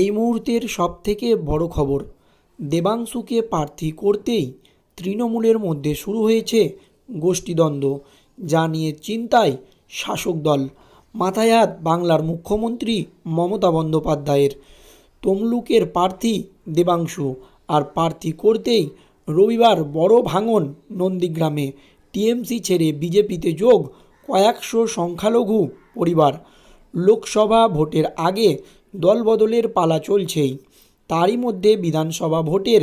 এই মুহূর্তের সবথেকে বড় খবর, দেবাংশুকে প্রার্থী করতেই তৃণমূলের মধ্যে শুরু হয়েছে গোষ্ঠীদ্বন্দ্ব, যা নিয়ে চিন্তায় শাসক দল। মাথায় হাত বাংলার মুখ্যমন্ত্রী মমতা বন্দ্যোপাধ্যায়ের। তমলুকের প্রার্থী দেবাংশু আর প্রার্থী করতেই রবিবার বড় ভাঙন নন্দীগ্রামে। টিএমসি ছেড়ে বিজেপিতে যোগ কয়েকশো সংখ্যালঘু পরিবার। লোকসভা ভোটের আগে দলবদলের পালা চলছেই। তারই মধ্যে বিধানসভা ভোটের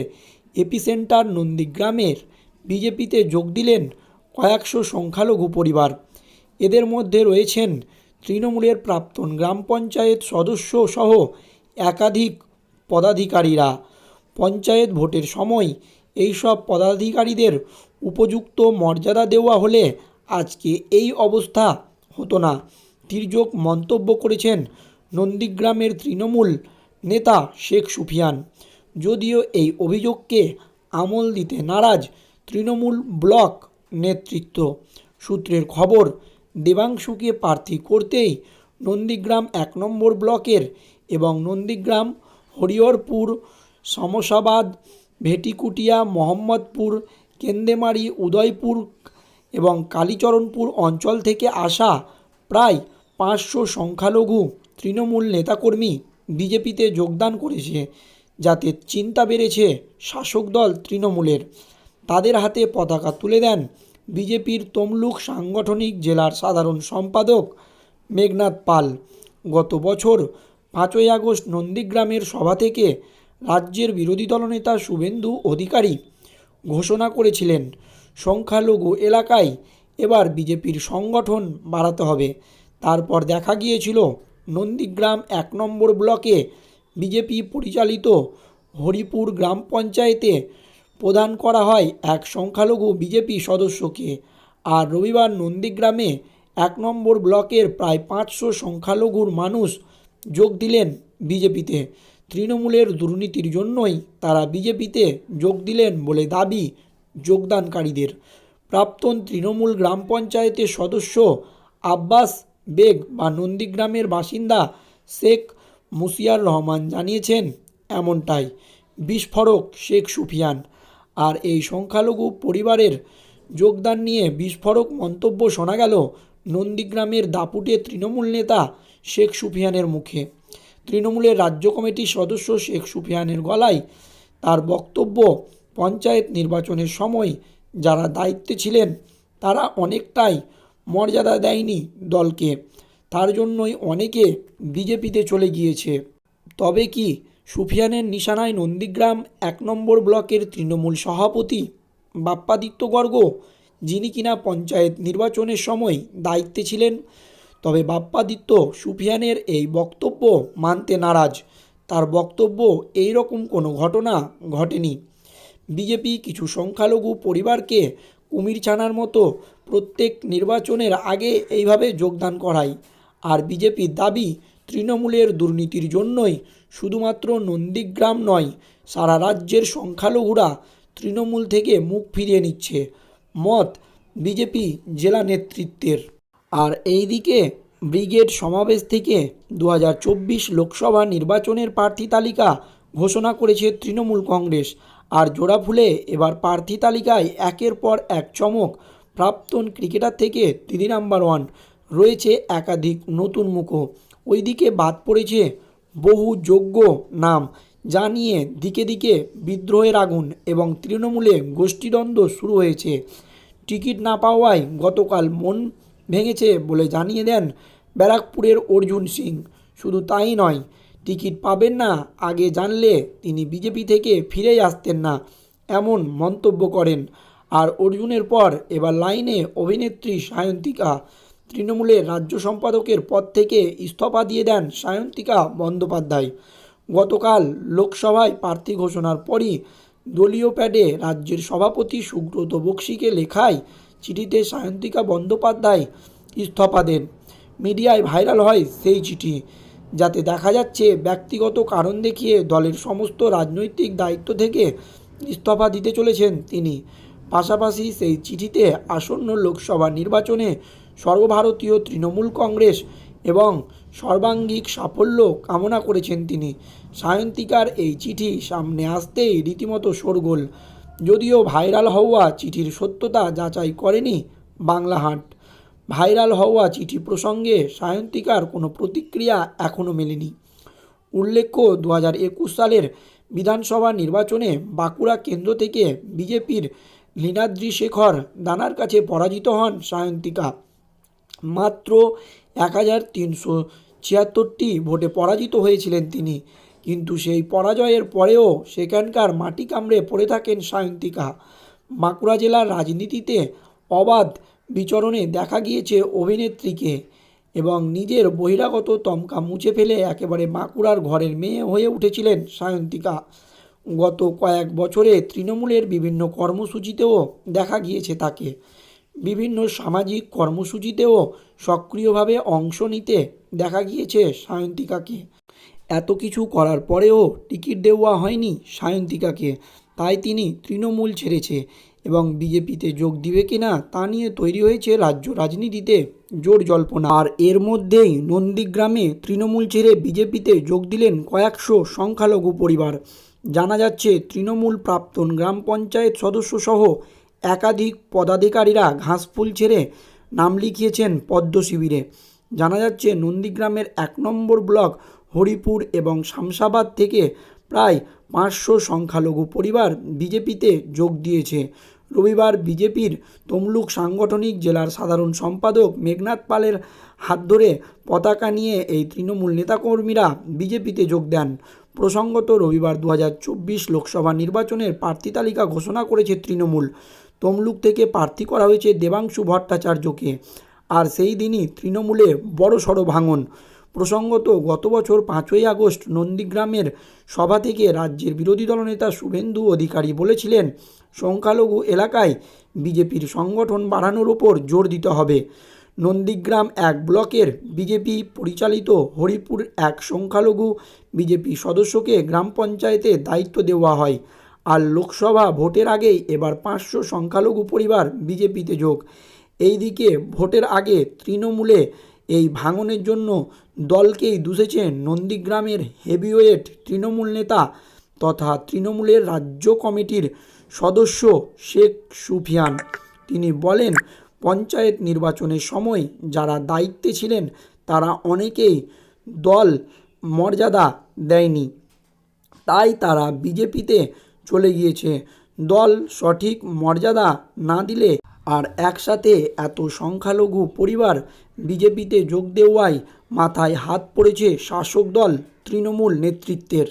এপিসেন্টার নন্দীগ্রামের বিজেপিতে যোগ দিলেন কয়েকশো সংখ্যালঘু পরিবার। এদের মধ্যে রয়েছেন তৃণমূলের প্রাক্তন গ্রাম পঞ্চায়েত সদস্য সহ একাধিক পদাধিকারীরা। পঞ্চায়েত ভোটের সময় এইসব পদাধিকারীদের উপযুক্ত মর্যাদা দেওয়া হলে আজকে এই অবস্থা হতো না। তির্যক মন্তব্য করেছেন নন্দীগ্রামের তৃণমূল নেতা শেখ সুফিয়ান। যদিও এই অভিযোগকে আমল দিতে নারাজ তৃণমূল ব্লক নেতৃত্ব। সূত্রের খবর, দেবাংশুকে প্রার্থী করতেই নন্দীগ্রাম এক নম্বর ব্লকের এবং নন্দীগ্রাম, হরিহরপুর, সমসাবাদ, ভেটিকুটিয়া, মোহাম্মদপুর, কেন্দেমারি, উদয়পুর এবং কালীচরণপুর অঞ্চল থেকে আসা প্রায় পাঁচশো সংখ্যালঘু তৃণমূল নেতাকর্মী বিজেপিতে যোগদান করেছে, যাতে চিন্তা বেড়েছে শাসক দল তৃণমূলের। তাদের হাতে পতাকা তুলে দেন বিজেপির তমলুক সাংগঠনিক জেলার সাধারণ সম্পাদক মেঘনাথ পাল। গত বছর পাঁচই আগস্ট নন্দীগ্রামের সভা থেকে রাজ্যের বিরোধী দলনেতা শুভেন্দু অধিকারী ঘোষণা করেছিলেন, সংখ্যালঘু এলাকায় এবার বিজেপির সংগঠন বাড়াতে হবে। তারপর দেখা গিয়েছিল নন্দীগ্রাম এক নম্বর ব্লকে বিজেপি পরিচালিত হরিপুর গ্রাম পঞ্চায়েতে প্রদান করা হয় এক সংখ্যালঘু বিজেপি সদস্যকে। আর রবিবার নন্দীগ্রামে এক নম্বর ব্লকের প্রায় পাঁচশো সংখ্যালঘুর মানুষ যোগ দিলেন বিজেপিতে। তৃণমূলের দুর্নীতির জন্যই তারা বিজেপিতে যোগ দিলেন বলে দাবি যোগদানকারীদের। প্রাক্তন তৃণমূল গ্রাম পঞ্চায়েতের সদস্য আব্বাস বেগ বা নন্দীগ্রামের বাসিন্দা শেখ মুসিয়ার রহমান জানিয়েছেন, এমনটাই। বিস্ফোরক শেখ সুফিয়ান। আর এই সংখ্যালঘু পরিবারের যোগদান নিয়ে বিস্ফোরক মন্তব্য শোনা গেল নন্দীগ্রামের দাপুটে তৃণমূল নেতা শেখ সুফিয়ানের মুখে। তৃণমূলের রাজ্য কমিটির সদস্য শেখ সুফিয়ানের গলায় তার বক্তব্য পঞ্চায়েত নির্বাচনের সময় যারা দায়িত্বে ছিলেন, তারা অনেকটাই মর্যাদা দেয়নি দলকে। তার জন্যই অনেকে বিজেপিতে চলে গিয়েছে। তবে কি সুফিয়ানের নিশানায় নন্দীগ্রাম এক নম্বর ব্লকের তৃণমূল সভাপতি বাপ্পাদিত্য গর্গ, যিনি কিনা পঞ্চায়েত নির্বাচনের সময় দায়িত্বে ছিলেন, তবে বাপ্পাদিত্য সুফিয়ানের এই বক্তব্য মানতে নারাজ। তার বক্তব্য এই রকম কোনো ঘটনা ঘটেনি। বিজেপি কিছু সংখ্যালঘু পরিবারকে কুমির ছানার মতো প্রত্যেক নির্বাচনের আগে এইভাবে যোগদান করায়। আর বিজেপির দাবি, তৃণমূলের দুর্নীতির জন্যই শুধুমাত্র নন্দীগ্রাম নয়, সারা রাজ্যের সংখ্যালঘুরা তৃণমূল থেকে মুখ ফিরিয়ে নিচ্ছে। মত বিজেপি জেলা নেতৃত্বের। আর এইদিকে ব্রিগেড সমাবেশ থেকে দু হাজার চব্বিশ লোকসভা নির্বাচনের প্রার্থী তালিকা ঘোষণা করেছে তৃণমূল কংগ্রেস। আর জোড়া জোড়াফুলে এবার প্রার্থী তালিকায় একের পর এক চমক প্রাক্তন ক্রিকেটার থেকে দিদি নাম্বার ওয়ান রয়েছে একাধিক নতুন মুখও ওইদিকে বাদ পড়েছে বহু যোগ্য নাম। যা নিয়ে দিকে দিকে বিদ্রোহের আগুন এবং তৃণমূলে গোষ্ঠীদ্বন্দ্ব শুরু হয়েছে। টিকিট না পাওয়ায় গতকাল মন ভেঙেছে বলে জানিয়ে দেন ব্যারাকপুরের অর্জুন সিং। শুধু তাই নয় টিকিট পাবেন না, আগে জানলে তিনি বিজেপি থেকে ফিরেই আসতেন না, এমন মন্তব্য করেন। আর অর্জুনের পর এবার লাইনে অভিনেত্রী সায়ন্তিকা। তৃণমূলের রাজ্য সম্পাদকের পদ থেকে ইস্তফা দিয়ে দেন সায়ন্তিকা বন্দ্যোপাধ্যায়। গতকাল লোকসভায় প্রার্থী ঘোষণার পরই দলীয় প্যাডে রাজ্যের সভাপতি সুব্রত বক্সিকে লেখায় চিঠিতে সায়ন্তিকা বন্দ্যোপাধ্যায় ইস্তফা দেন। মিডিয়ায় ভাইরাল হয় সেই চিঠি। যাতে দেখা যাচ্ছে ব্যক্তিগত কারণ দেখিয়ে দলের সমস্ত রাজনৈতিক দায়িত্ব থেকে ইস্তফা দিতে চলেছেন তিনি। পাশাপাশি সেই চিঠিতে আসন্ন লোকসভা নির্বাচনে সর্বভারতীয় তৃণমূল কংগ্রেস এবং সর্বাঙ্গিক সাফল্য কামনা করেছেন তিনি। সায়ন্তিকার এই চিঠি সামনে আসতেই রীতিমতো শোরগোল। যদিও ভাইরাল হওয়া চিঠির সত্যতা যাচাই করেনি বাংলাহাট। ভাইরাল হওয়া চিঠি প্রসঙ্গে সায়ন্তিকার কোনো প্রতিক্রিয়া এখনও মেলেনি। উল্লেখ্য দু হাজার একুশ সালের বিধানসভা নির্বাচনে বাঁকুড়া কেন্দ্র থেকে বিজেপির লীনাদ্রি শেখর দানার কাছে পরাজিত হন সায়ন্তিকা। মাত্র এক হাজার তিনশো ছিয়াত্তরটি ভোটে পরাজিত হয়েছিলেন তিনি, কিন্তু সেই পরাজয়ের পরেও সেখানকার মাটি কামড়ে পড়ে থাকেন সায়ন্তিকা। বাঁকুড়া জেলার রাজনীতিতে অবাধ বিচরণে দেখা গিয়েছে অভিনেত্রীকে এবং নিজের বহিরাগত তমকা মুছে ফেলে একেবারে বাঁকুড়ার ঘরের মেয়ে হয়ে উঠেছিলেন সায়ন্তিকা। গত কয়েক বছরে তৃণমূলের বিভিন্ন কর্মসূচিতেও দেখা গিয়েছে তাকে। বিভিন্ন সামাজিক কর্মসূচিতেও সক্রিয়ভাবে অংশ নিতে দেখা গিয়েছে সায়ন্তিকাকে। এত কিছু করার পরেও টিকিট দেওয়া হয়নি সায়ন্তিকাকে, তাই তিনি তৃণমূল ছেড়েছে। এবং বিজেপিতে যোগ দিবে কিনা তা নিয়ে তৈরি হয়েছে রাজ্য রাজনীতিতে জোর জল্পনা। আর এর মধ্যেই নন্দীগ্রামে তৃণমূল ছেড়ে বিজেপিতে যোগ দিলেন কয়েকশো সংখ্যালঘু পরিবার। জানা যাচ্ছে, তৃণমূল প্রাক্তন গ্রাম পঞ্চায়েত সদস্য সহ একাধিক পদাধিকারীরা ঘাসফুল ছেড়ে নাম লিখিয়েছেন পদ্ম শিবিরে। জানা যাচ্ছে, নন্দীগ্রামের এক নম্বর ব্লক হরিপুর এবং শামসাবাদ থেকে প্রায় পাঁচশো সংখ্যালঘু পরিবার বিজেপিতে যোগ দিয়েছে। রবিবার বিজেপির তমলুক সাংগঠনিক জেলার সাধারণ সম্পাদক মেঘনাথ পালের হাত ধরে পতাকা নিয়ে এই তৃণমূল নেতাকর্মীরা বিজেপিতে যোগ দেন। প্রসঙ্গত রবিবার দু হাজার চব্বিশ লোকসভা নির্বাচনের প্রার্থী তালিকা ঘোষণা করেছে তৃণমূল। তমলুক থেকে প্রার্থী করা হয়েছে দেবাংশু ভট্টাচার্যকে। আর সেই দিনই তৃণমূলে বড় সড়ো ভাঙন। প্রসঙ্গত, গত বছর পাঁচই আগস্ট নন্দীগ্রামের সভা থেকে রাজ্যের বিরোধী দলনেতা শুভেন্দু অধিকারী বলেছিলেন, সংখ্যালঘু এলাকায় বিজেপির সংগঠন বাড়ানোর ওপর জোর দিতে হবে। নন্দীগ্রাম এক ব্লকের বিজেপি পরিচালিত হরিপুর এক সংখ্যালঘু বিজেপি সদস্যকে গ্রাম পঞ্চায়েতে দায়িত্ব দেওয়া হয় আর লোকসভা ভোটের আগেই এবার পাঁচশো সংখ্যালঘু পরিবার বিজেপিতে যোগ। এইদিকে ভোটের আগে তৃণমূলে এই ভাঙনের জন্য দলকেই দুষেছেন নন্দীগ্রামের হেভিওয়েট তৃণমূল নেতা তথা তৃণমূলের রাজ্য কমিটির সদস্য শেখ সুফিয়ান। তিনি বলেন, পঞ্চায়েত নির্বাচনের সময় যারা দায়িত্বে ছিলেন, তারা অনেকেই দল মর্যাদা দেয়নি। তাই তারা বিজেপিতে চলে গিয়েছে। দল সঠিক মর্যাদা না দিলে আর একসাথে এত সংখ্যালঘু পরিবার বিজেপিতে যোগ দেওয়ায় মাথায় হাত পড়েছে শাসক দল তৃণমূল নেতৃত্বের।